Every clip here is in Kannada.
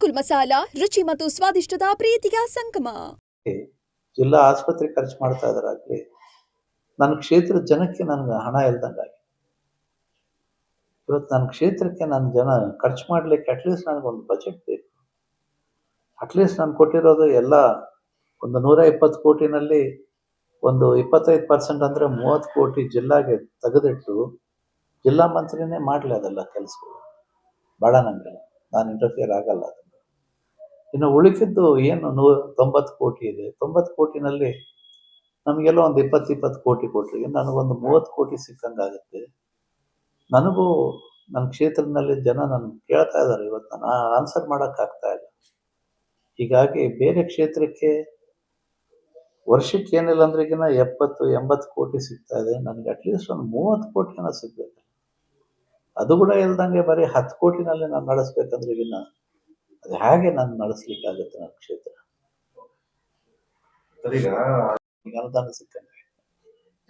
ಅಮರ್ಕುಲ್ ಮಸಾಲ, ರುಚಿ ಮತ್ತು ಸ್ವಾದಿಷ್ಟದ ಪ್ರೀತಿಯ ಸಂಗಮ. ಜಿಲ್ಲಾ ಆಸ್ಪತ್ರೆ ಖರ್ಚು ಮಾಡ್ತಾ ಇದಾರಾಗ್ಲಿ ನನ್ನ ಕ್ಷೇತ್ರದ ಜನಕ್ಕೆ ನನ್ಗೆ ಹಣ ಇಲ್ದಂಗಾಗಿ ಇವತ್ತು ನನ್ನ ಕ್ಷೇತ್ರಕ್ಕೆ ನನ್ನ ಜನ ಖರ್ಚು ಮಾಡ್ಲಿಕ್ಕೆ ಅಟ್ಲೀಸ್ಟ್ ನನಗೊಂದು ಬಜೆಟ್ ಬೇಕು. ಅಟ್ಲೀಸ್ಟ್ ನಾನು ಕೊಟ್ಟಿರೋದು ಎಲ್ಲ ಒಂದು ನೂರ ಇಪ್ಪತ್ತು ಕೋಟಿನಲ್ಲಿ ಒಂದು ಇಪ್ಪತ್ತೈದು ಪರ್ಸೆಂಟ್ ಅಂದರೆ ಮೂವತ್ತು ಕೋಟಿ ಜಿಲ್ಲಾಗೆ ತೆಗೆದಿಟ್ಟು ಜಿಲ್ಲಾ ಮಂತ್ರಿನೇ ಮಾಡಲಿ ಅದೆಲ್ಲ ಕೆಲಸಗಳು. ಬೇಡ ನನಗೆ ನಾನು ಇಂಟರ್ಫಿಯರ್ ಆಗಲ್ಲ ಅದನ್ನು. ಇನ್ನು ಉಳಿಕಿದ್ದು ಏನು? ನೂ ತೊಂಬತ್ತು ಕೋಟಿ ಇದೆ. ತೊಂಬತ್ತು ಕೋಟಿನಲ್ಲಿ ನಮಗೆಲ್ಲ ಒಂದು ಇಪ್ಪತ್ತು ಇಪ್ಪತ್ತು ಕೋಟಿ ಕೊಟ್ಟರೆ ನನಗೊಂದು ಮೂವತ್ತು ಕೋಟಿ ಸಿಕ್ಕಂಗಾಗುತ್ತೆ. ನನಗೂ ನನ್ನ ಕ್ಷೇತ್ರದಲ್ಲಿ ಜನ ನನ್ನ ಕೇಳ್ತಾ ಇದ್ದಾರೆ. ಇವತ್ತು ನಾನು ಆನ್ಸರ್ ಮಾಡೋಕ್ಕಾಗ್ತಾ ಇಲ್ಲ. ಹೀಗಾಗಿ ಬೇರೆ ಕ್ಷೇತ್ರಕ್ಕೆ ವರ್ಷಕ್ಕೆ ಏನಿಲ್ಲ ಅಂದ್ರೆ ಈಗಿನ ಎಪ್ಪತ್ತು, ಎಂಬತ್ತು ಕೋಟಿ ಸಿಗ್ತಾ ಇದೆ. ನನಗೆ ಅಟ್ಲೀಸ್ಟ್ ಒಂದು ಮೂವತ್ತು ಕೋಟಿನ ಸಿಗ್ಬೇಕು. ಅದು ಕೂಡ ಇಲ್ದಂಗೆ ಬರೀ ಹತ್ತು ಕೋಟಿನಲ್ಲಿ ನಾನು ನಡೆಸ್ಬೇಕಂದ್ರೆ ಈಗಿನ ಅದು ಹಾಗೆ ನಾನು ನಡೆಸ್ಲಿಕ್ಕಾಗತ್ತೆ ನನ್ನ ಕ್ಷೇತ್ರ? ಈಗ ಅನುದಾನ ಸಿಕ್ಕಂಗೆ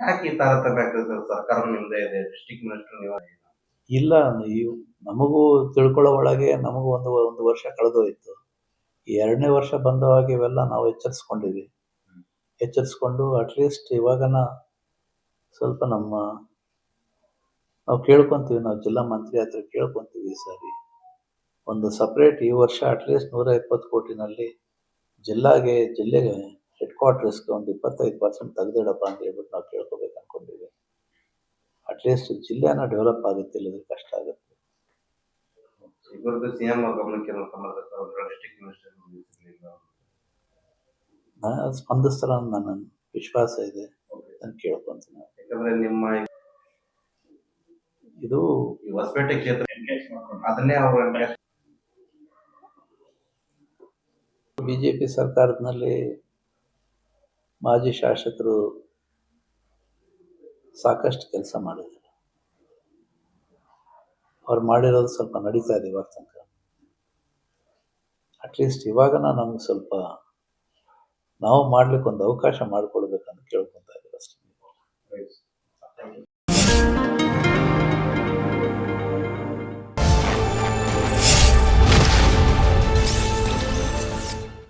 ಯಾಕೆ ಈ ತಾರತಮ್ಯ ಆಗ್ತದೆ ಸರ್ಕಾರ ನಿಮ್ದೇ ಇದೆ ಡಿಸ್ಟಿಕ್ ಮಿನಿಸ್ಟರ್ ನೀವು ಇಲ್ಲ ನೀವು ನಮಗೂ ತಿಳ್ಕೊಳ್ಳೋ ಒಳಗೆ ನಮಗೂ ಒಂದು ಒಂದು ವರ್ಷ ಕಳೆದೋಯ್ತು. ಈ ಎರಡನೇ ವರ್ಷ ಬಂದವಾಗ ಇವೆಲ್ಲ ನಾವು ಎಚ್ಚರಿಸ್ಕೊಂಡಿವಿ ಎಚ್ಚರಿಸ್ಕೊಂಡು ಅಟ್ಲೀಸ್ಟ್ ಇವಾಗನ ಸ್ವಲ್ಪ ನಮ್ಮ ನಾವು ಕೇಳ್ಕೊಂತೀವಿ ನಾವು ಜಿಲ್ಲಾ ಮಂತ್ರಿ ಹತ್ರ ಕೇಳ್ಕೊಂತೀವಿ ಈ ಸಾರಿ. ಒಂದು ಸಪ್ರೇಟ್ ಈ ವರ್ಷ ಅಟ್ಲೀಸ್ಟ್ ನೂರ ಇಪ್ಪತ್ತು ಕೋಟಿನಲ್ಲಿ ಜಿಲ್ಲಾಗೆ ಜಿಲ್ಲೆಗೆ ಹೆಡ್ ಕ್ವಾರ್ಟರ್ಸ್ಗೆ ಒಂದು ಇಪ್ಪತ್ತೈದು ಪರ್ಸೆಂಟ್ ತೆಗೆದಿಡಪ್ಪ ಅಂತ ಹೇಳ್ಬಿಟ್ಟು ನಾವು ಕೇಳ್ಕೊಬೇಕು ಅಂದ್ಕೊಂಡಿದ್ದೀವಿ ಅಟ್ಲೀಸ್ಟ್ ಜಿಲ್ಲೆನ ಡೆವಲಪ್ ಆಗುತ್ತೆ ಇಲ್ಲದ್ರೆ ಕಷ್ಟ ಆಗುತ್ತೆ. ಸ್ಪಂದಿಸ್ತಾರ ನನ್ನ ವಿಶ್ವಾಸ ಇದೆ ಅಂತ ಕೇಳ್ಕೊಂತೀನಿ. ಯಾಕಂದ್ರೆ ನಿಮ್ಮ ಇದು ಹೊಸಪೇಟೆ ಕ್ಷೇತ್ರ ಅದನ್ನೇ ಅವರು ಬಿ ಜೆ ಪಿ ಸರ್ಕಾರದಲ್ಲಿ ಮಾಜಿ ಶಾಸಕರು ಸಾಕಷ್ಟು ಕೆಲಸ ಮಾಡಿದ್ದಾರೆ. ಅವ್ರು ಮಾಡಿರೋದು ಸ್ವಲ್ಪ ನಡೀತಾ ಇದೆ ಇವಾಗ ತನಕ. ಅಟ್ಲೀಸ್ಟ್ ಇವಾಗ ನಮ್ಗೆ ಸ್ವಲ್ಪ ನಾವು ಮಾಡ್ಲಿಕ್ಕೆ ಒಂದು ಅವಕಾಶ ಮಾಡಿಕೊಡ್ಬೇಕಂತ ಕೇಳ್ಕೊತಾ ಇದ್ದೀವಿ ಅಷ್ಟೇ.